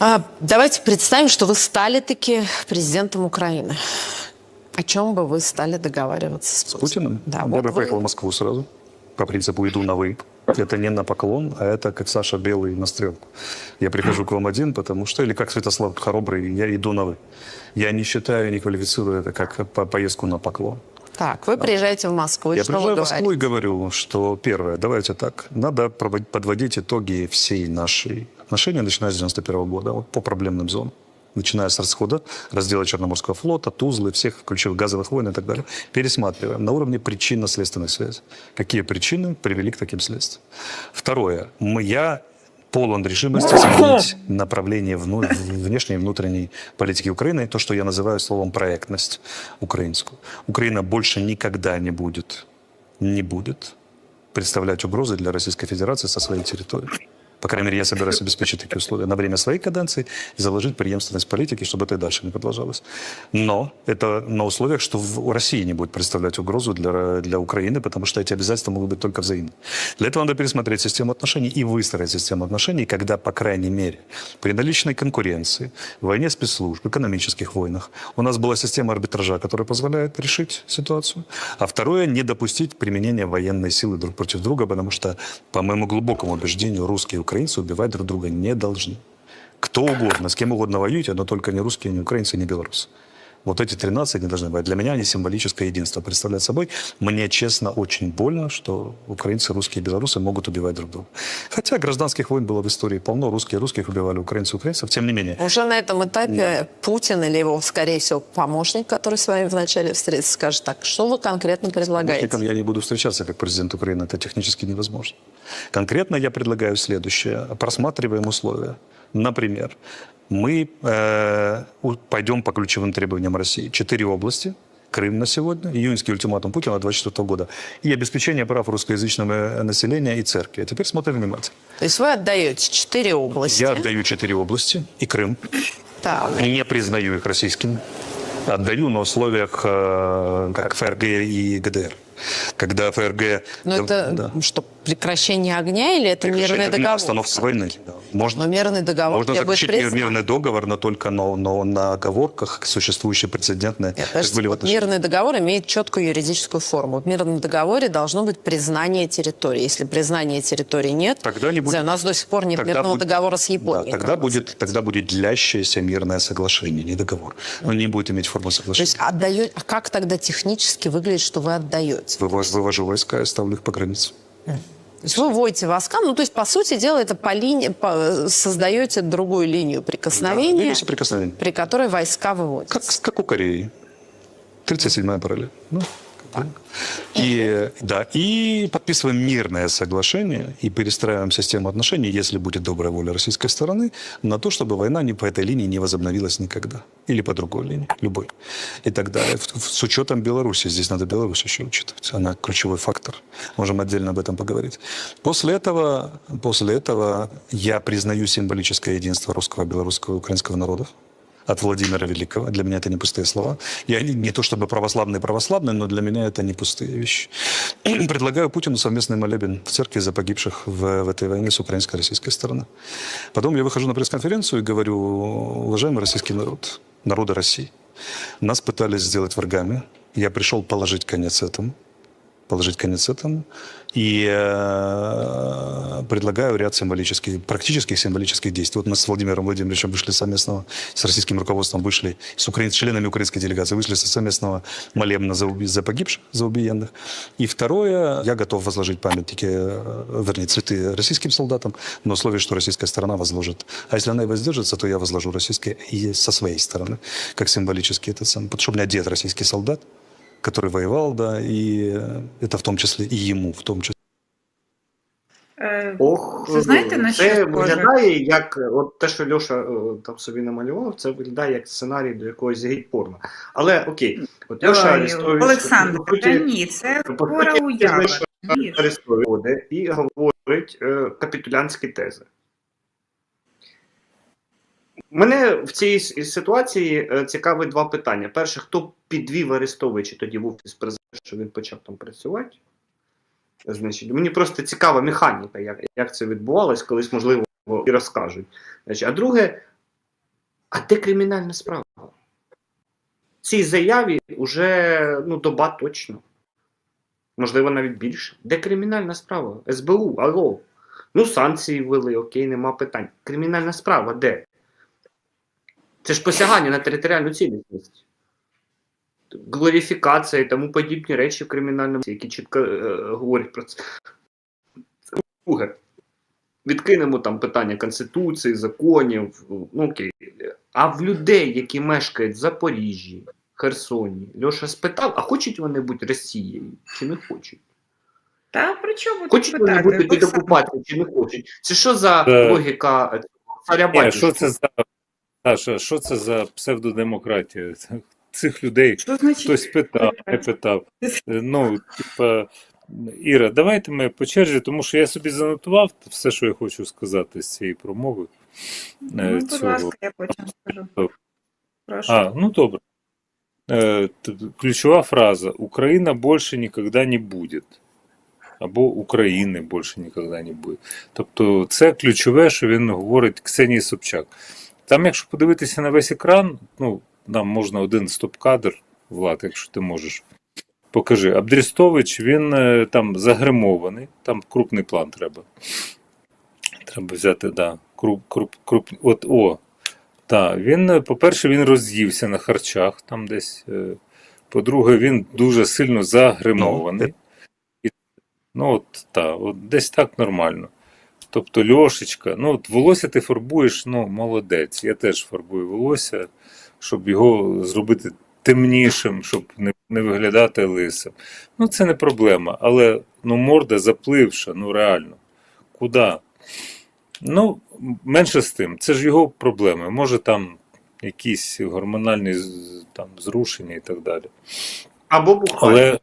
А, давайте представим, что вы стали таки президентом Украины. О чем бы вы стали договариваться с, С Путиным? Да, Я вот бы вы- поехал в Москву сразу. По принципу «иду на вы». Это не на поклон, а это как Саша Белый на стрелку. Я прихожу к вам один, потому что... Или как Святослав Хоробрый, я иду на вы. Я не считаю, не квалифицирую это как по- поездку на поклон. Так, вы приезжаете в Москву, и Я приезжаю в Москву и говорите? говорю, что первое, давайте так, надо подводить итоги всей нашей отношения, начиная с 91 года, вот по проблемным зонам. Начиная с расхода, раздела Черноморского флота, Тузлы, всех ключевых газовых войн и так далее. Пересматриваем на уровне причинно-следственных связей. Какие причины привели к таким следствиям. Второе. Мы, я полон решимости изменить направление вну- внешней и внутренней политики Украины, то, что я называю словом проектность украинскую. Украина больше никогда не будет, не будет представлять угрозы для Российской Федерации со своей территории. По крайней мере, я собираюсь обеспечить такие условия на время своей каденции и заложить преемственность политики, чтобы это и дальше не продолжалось. Но это на условиях, что в России не будет представлять угрозу для, для Украины, потому что эти обязательства могут быть только взаимны. Для этого надо пересмотреть систему отношений и выстроить систему отношений, когда, по крайней мере, при наличной конкуренции, войне спецслужб, экономических войнах, у нас была система арбитража, которая позволяет решить ситуацию. А второе, не допустить применения военной силы друг против друга, потому что, по моему глубокому убеждению, русские украинцы убивать друг друга не должны. Кто угодно, с кем угодно воюйте, но только не русские, не украинцы, не белорусы. Вот эти 13 не должны быть. Для меня они символическое единство представляют собой. Мне, честно, очень больно, что украинцы, русские и белорусы могут убивать друг друга. Хотя гражданских войн было в истории полно. Русские русских убивали, украинцы украинцев. Тем не менее, Уже на этом этапе Путин или его, скорее всего, помощник, который с вами вначале встретится, скажет так, что вы конкретно предлагаете? Помощником я не буду встречаться как президент Украины, это технически невозможно. Конкретно я предлагаю следующее. Просматриваем условия. Например, мы э, пойдем по ключевым требованиям России. Четыре области. Крым на сегодня, июньский ультиматум Путина 24 года и обеспечение прав русскоязычного э, населения и церкви. А теперь смотрим внимательно. То есть вы отдаете четыре области. Я отдаю четыре области и Крым. Так. Не признаю их российскими. Отдаю на условиях э, как ФРГ и ГДР. Когда ФРГ... Ну, это Да. что, прекращение огня или это мирный Прекращение договор? Остановка войны. Да. Можно, Но мирный договор можно заключить признания. мирный договор, но только на, но на оговорках, существующие прецедентные, как подождите, были вот мирный договор имеет четкую юридическую форму. В мирном договоре должно быть признание территории. Если признания территории нет, Тогда не будет- знаю, у нас до сих пор нет Тогда мирного будет- договора с Да, Японией. тогда, как будет, тогда будет длящееся мирное соглашение, не договор. Он не будет иметь форму То соглашения. есть отдаю... а как тогда технически выглядит, что вы отдаете? Вывож- вывожу войска и ставлю их по границе. То есть вы вводите войска, ну то есть по сути дела это по линии, по- создаете другую линию прикосновения, Линию соприкосновения. при которой войска выводятся. Как, как у Кореи. 37-я параллель. Ну, бы. и, да, и подписываем мирное соглашение и перестраиваем систему отношений, если будет добрая воля российской стороны, на то, чтобы война не по этой линии не возобновилась никогда. Или по другой линии, любой. И так далее. С учетом Беларуси. Здесь надо Беларусь еще учитывать. Она ключевой фактор. Можем отдельно об этом поговорить. После этого, после этого я признаю символическое единство русского, белорусского и украинского народов от Владимира Великого. Для меня это не пустые слова. Я не, не то чтобы православный православный, но для меня это не пустые вещи. Предлагаю Путину совместный молебен в церкви за погибших в, в этой войне с украинской и российской стороны. Потом я выхожу на пресс-конференцию и говорю, уважаемый российский народ, народы России, нас пытались сделать врагами. Я пришел положить конец этому положить конец этому. И э, предлагаю ряд символических, практических символических действий. Вот мы с Владимиром Владимировичем вышли совместного, с российским руководством вышли, с украин, членами украинской делегации вышли со совместного молебна за, уби- за погибших, за убиенных. И второе, я готов возложить памятники, э, вернее, цветы российским солдатам, на условии, что российская сторона возложит. А если она и воздержится, то я возложу российские и со своей стороны, как символически этот самый, потому что у меня дед российский солдат, который воевал, да, и э, это в том числе и ему, в том числе. Е, Ох, Це знаєте, на що це схоже? виглядає як от те, що Льоша е, там собі намалював, це виглядає як сценарій до якогось гейт-порно. Але окей, от Льоша Ой, Арестович Олександр, по та суті, ні, це по хвора суті, уява. знайшов Ні. Арестович ходить і говорить е, капітулянські тези. Мене в цій ситуації е, цікавить два питання. Перше, хто підвів Арестовича тоді в офіс президента, що він почав там працювати? Значить, мені просто цікава механіка, як, як це відбувалось, колись, можливо, і розкажуть. Значить, а друге, А де кримінальна справа? Цій заяві вже ну, доба точно. Можливо, навіть більше. Де кримінальна справа? СБУ, алло. Ну, санкції ввели, окей, нема питань. Кримінальна справа де? Це ж посягання на територіальну цілісність. Глорифікація і тому подібні речі в кримінальному, які чітко е, говорять про це. Друге. Відкинемо там питання Конституції, законів, ну окей. А в людей, які мешкають в Запоріжжі, Херсоні, Льоша спитав, а хочуть вони бути Росією чи не хочуть? Та при чому тут Хочуть вони питати? бути під окупацією чи не хочуть? Це що за Е, логіка царя Ні, батюшки? що це за Саша, що це за псевдодемократія? Цих людей Що значить? хтось питав, не питав. Ну, типа, Іра, давайте ми по черзі, тому що я собі занотував все, що я хочу сказати з цієї промови. е, Ну, будь ласка, я потім скажу. Прошу. А, ну добре. Е, ключова фраза: Україна більше ніколи не буде. Або України більше ніколи не буде. Тобто, це ключове, що він говорить Ксенії Собчак. Там, якщо подивитися на весь екран, ну, нам можна один стоп-кадр, Влад, якщо ти можеш. Покажи. Абдрістович, він е, там загримований, там крупний план треба. Треба взяти, да, круп, круп, круп, от, о, так, він, е, по-перше, він роз'ївся на харчах там десь. е, По-друге, він дуже сильно загримований. І, ну, от, так, от десь так нормально. Тобто, Льошечка, ну, от волосся ти фарбуєш, ну, молодець. Я теж фарбую волосся, щоб його зробити темнішим, щоб не, не виглядати лисим. Ну, це не проблема, але ну, морда запливша, ну реально. Куди? Ну, менше з тим, це ж його проблеми. Може там якісь гормональні там, зрушення і так далі. Або бухає. Але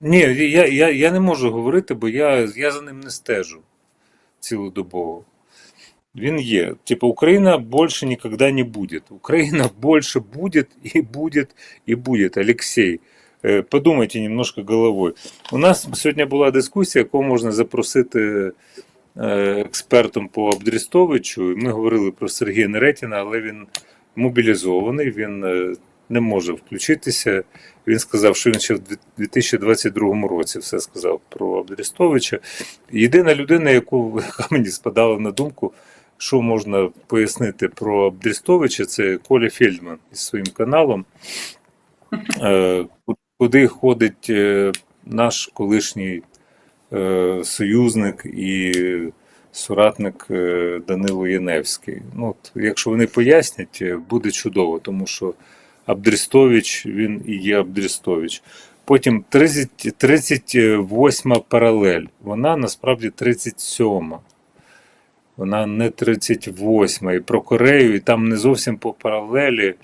ні, я, я, я не можу говорити, бо я, я за ним не стежу цілодобово. Він є. Типа Україна більше ніколи не буде. Україна більше буде і буде і буде. Олексій, е, подумайте немножко головою. У нас сьогодні була дискусія, кого можна запросити е, експертом по Абдрістовичу. Ми говорили про Сергія Неретіна, але він мобілізований, він е, не може включитися. Він сказав, що він ще в 2022 році все сказав про Абдрістовича. Єдина людина, яку мені спадала на думку, що можна пояснити про Абдрістовича, це Коля Фельдман із своїм каналом, е, куди ходить е, наш колишній е, союзник і соратник Данило Яневський. Ну, от, якщо вони пояснять, буде чудово, тому що Абдрістович він і є Абдрістович. Потім 30, 38 паралель. Вона насправді 37. Вона не 38. І про Корею, і там не зовсім по паралелі.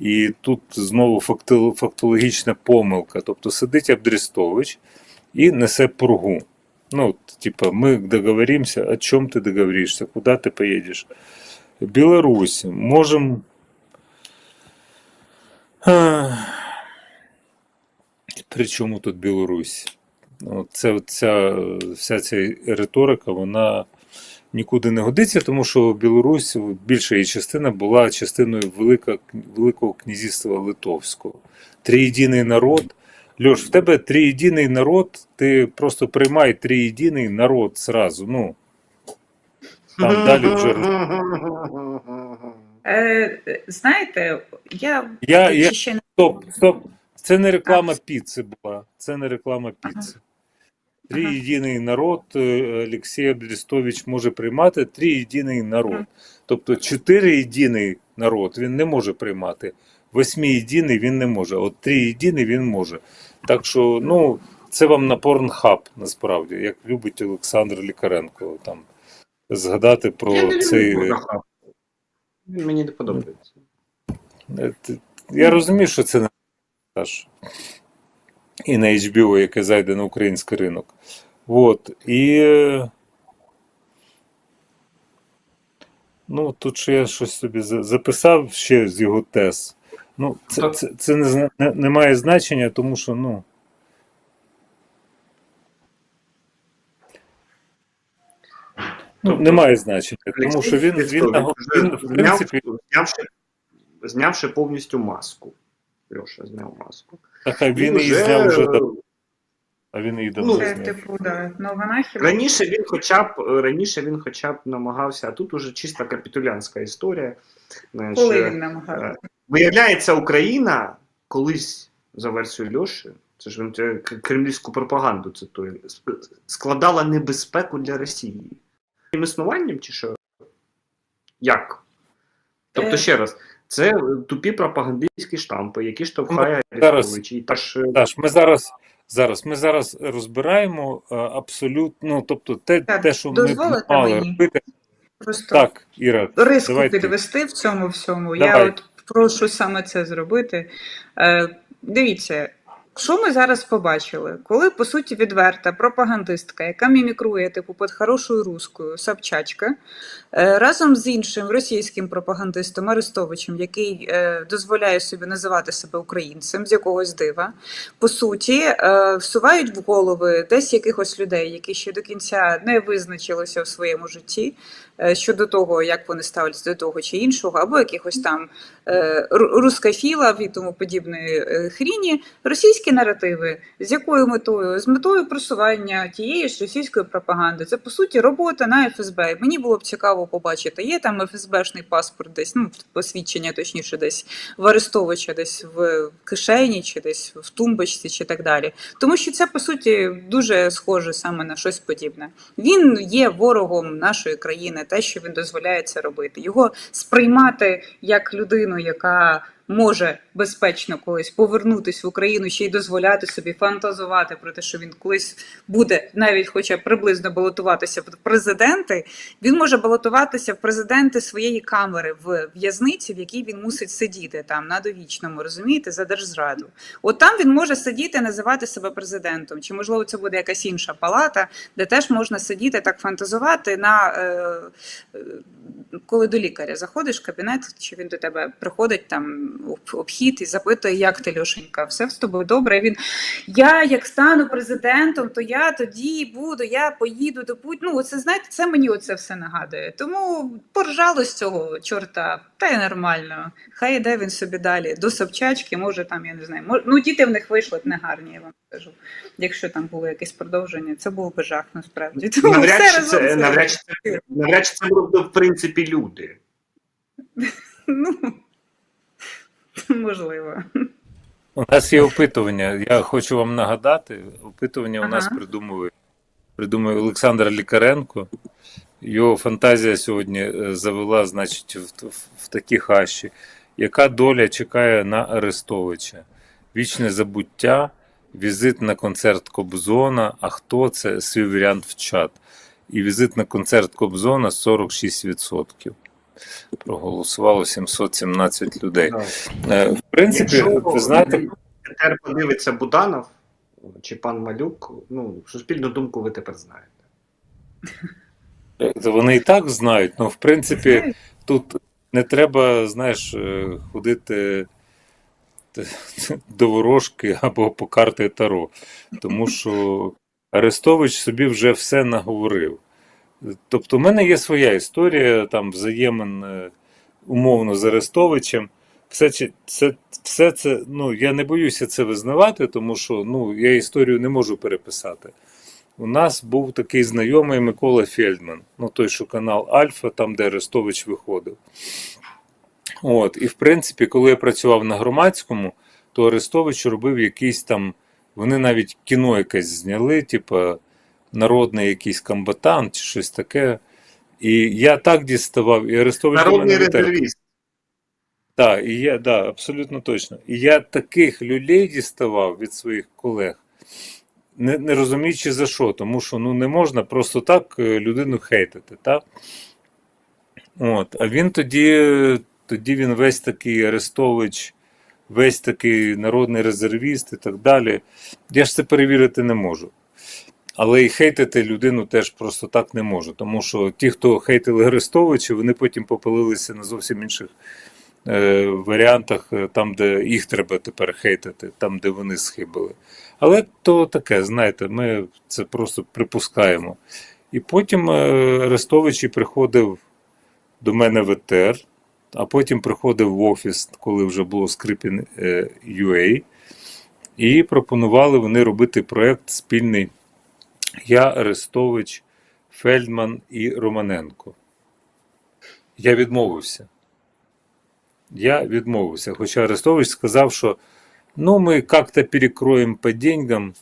І тут знову факти- фактологічна помилка. Тобто сидить Абдрістович і несе пургу. Ну, от, типа, мы договоримся, о чем ты договоришься, куда ты поедешь. Беларусь, можем... при чому тут Білорусь? Ну, Це, ця, вся ця риторика, вона нікуди не годиться, тому що Білорусь, більша її частина була частиною Велика, Великого князівства Литовського. Триєдиний народ. Льош, в тебе триєдиний народ, ти просто приймай триєдиний народ зразу. Ну, там далі вже Е, е, знаєте, я, Я- я- ще не Стоп, стоп. Це не реклама піци була. Це не реклама піци. Три Ага. єдиний народ е, Олексій Абдрістович може приймати три єдиний народ. Мгм. Тобто чотири єдиний народ він не може приймати. Восьми єдиний він не може. От три єдиний він може. Так що, ну, це вам на порнхаб насправді, як любить Олександр Лікаренко там згадати про цей. люблю Бурахав. Він мені не подобається. Я розумію, що це не Саш. І на HBO, яке зайде на український ринок. От. І. Ну, тут ще я щось собі записав ще з його тез. Ну, це, це, це не, не, не має значення, тому що, ну. Ну, Тобто, немає значення, тому що він, він, він в принципі, знявши, знявши повністю маску. Льоша зняв маску. так, а він Ну, її вже, зняв вже е, а він її давно Ну, зняв. типу, да, новина хіба. Раніше він хоча б раніше він хоча б намагався, а тут уже чиста капітулянська історія. Знаєш, Коли е, він намагався? Виявляється, Україна колись, за версією Льоші, це ж він кремлівську пропаганду цитує, складала небезпеку для Росії. Існуванням чи що? Як? Тобто, Е. ще раз, це тупі пропагандистські штампи, які штовхає зараз- Арестович. І теж е, ми зараз, зараз, ми зараз розбираємо е, абсолютно, ну, тобто те, Так, те що ми мали робити. Просто Так, Іра, риску давай ти. підвести в цьому всьому. Давай. Я от прошу саме це зробити. Е, дивіться, що ми зараз побачили? Коли, по суті, відверта пропагандистка, яка мімікрує, типу, під хорошою рускою Собчачка, е, разом з іншим російським пропагандистом Арестовичем, який е, дозволяє собі називати себе українцем з якогось дива, по суті, е, всувають в голови десь якихось людей, які ще до кінця не визначилися в своєму житті щодо того, як вони ставляться до того чи іншого, або якихось там е, ру- рускофілів і тому подібної е, хріні, російські наративи. З якою метою? З метою просування тієї ж російської пропаганди. Це по суті робота на ФСБ. Мені було б цікаво побачити. Є там ФСБшний паспорт, десь ну посвідчення, точніше, десь в Арестовича, десь в кишені, чи десь в тумбочці, чи так далі. Тому що це по суті дуже схоже саме на щось подібне. Він є ворогом нашої країни, те, що він дозволяє це робити. Його сприймати як людину, яка може безпечно колись повернутися в Україну, ще й дозволяти собі фантазувати про те, що він колись буде навіть хоча приблизно балотуватися в президенти. Він може балотуватися в президенти своєї камери в в'язниці, в якій він мусить сидіти там на довічному, розумієте, за держзраду. От там він може сидіти, називати себе президентом, чи можливо це буде якась інша палата, де теж можна сидіти так фантазувати на е, е, коли до лікаря заходиш в кабінет, чи він до тебе приходить там обхід і запитує, як ти Льошенька, все з тобою добре. Він я як стану президентом, то я тоді буду, я поїду до Путіна. Ну, оце знаєте, це мені оце все нагадує. Тому поржало з цього чорта, та й нормально. Хай іде він собі далі до Собчачки, може там, я не знаю. мож- Ну, діти в них вийшли б не гарні, я вам скажу. Якщо там було якесь продовження, це був би жах насправді. Тому навряд, все разом це, це- навряд, чи це, навряд чи це були б, в принципі люди. Ну, можливо. У нас є опитування. Я хочу вам нагадати. Опитування у нас придумує, придумує Олександр Лікаренко. Його фантазія сьогодні е, завела, значить, в, в, в такі хащі. Яка доля чекає на Арестовича? Вічне забуття, візит на концерт Кобзона. А хто це? Свій варіант в чат. І візит на концерт Кобзона 46%. Проголосувало 717 людей. Е, В принципі, Якщо ви знаєте, тепер подивиться Буданов чи пан Малюк, ну, суспільну думку ви тепер знаєте. Е, Вони і так знають, ну в принципі, тут не треба, знаєш, е, ходити до ворожки або по карти Таро, тому що Арестович собі вже все наговорив. Тобто, в мене є своя історія там взаємин е, умовно з Арестовичем. Все це, все це, ну я не боюся це визнавати, тому що ну, я історію не можу переписати. У нас був такий знайомий Микола Фельдман, ну той, що канал Альфа, там, де Арестович виходив. От, і в принципі, коли я працював на громадському, то Арестович робив якийсь там. Вони навіть кіно якесь зняли, типу народний якийсь комбатант чи щось таке. І я так діставав, і Арестович Народний резервіст. Так, і я, да, абсолютно точно. І я таких людей діставав від своїх колег, не, не розуміючи за що, тому що ну, не можна просто так е, людину хейтити. Так? От, а він тоді, тоді він весь такий Арестович, весь такий народний резервіст і так далі. Я ж це перевірити не можу. Але і хейтити людину теж просто так не можу. Тому що ті, хто хейтили Арестовича, вони потім попалилися на зовсім інших е, варіантах, е, там, де їх треба тепер хейтити, там, де вони схибили. Але то таке, знаєте, ми це просто припускаємо. І потім е, Арестович і приходив до мене в ЕТР, а потім приходив в офіс, коли вже було Скрипін е, UA, і пропонували вони робити проєкт спільний я, Арестович, Фельдман і Романенко. Я відмовився. Я відмовився. Хоча Арестович сказав, що ну, ми як-то перекроємо по деньгам.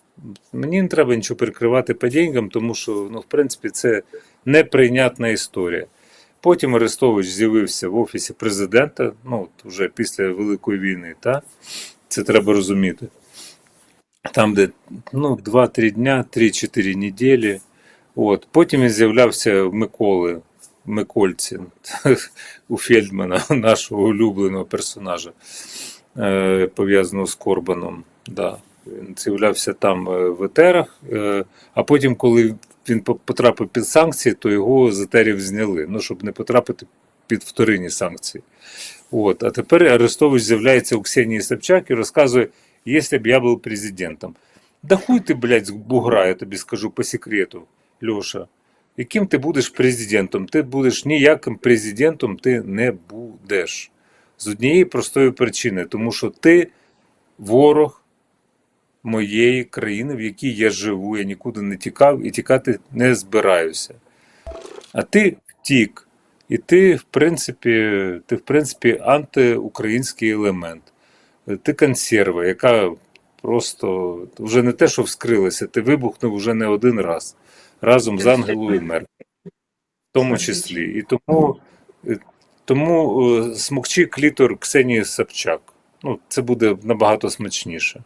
Мені не треба нічого перекривати по деньгам, тому що, ну, в принципі, це неприйнятна історія. Потім Арестович з'явився в офісі президента, ну, от вже після Великої війни, та? це треба розуміти. Там, де ну, 2-3 дня, 3-4 неділі. От. Потім він з'являвся в Миколи, Микольці, у Фельдмана, нашого улюбленого персонажа, е, пов'язаного з Корбаном. Да. Він з'являвся там е, в етерах, е, а потім, коли він потрапив під санкції, то його з етерів зняли, ну, щоб не потрапити під вторинні санкції. От. А тепер Арестович з'являється у Ксенії Собчак і розказує, якщо б я був президентом. Да хуй ти, блядь, з бугра, я тобі скажу по секрету, Льоша. Яким ти будеш президентом? Ти будеш ніяким президентом ти не будеш. З однієї простої причини, тому що ти ворог моєї країни, в якій я живу, я нікуди не тікав і тікати не збираюся. А ти втік. І ти, в принципі, ти, в принципі, антиукраїнський елемент. Ти консерва, яка просто вже не те, що вскрилася, ти вибухнув вже не один раз разом з Ангелою Меркель, в тому числі. І тому, е, тому е, смокчи клітор Ксенії Собчак. Ну, це буде набагато смачніше.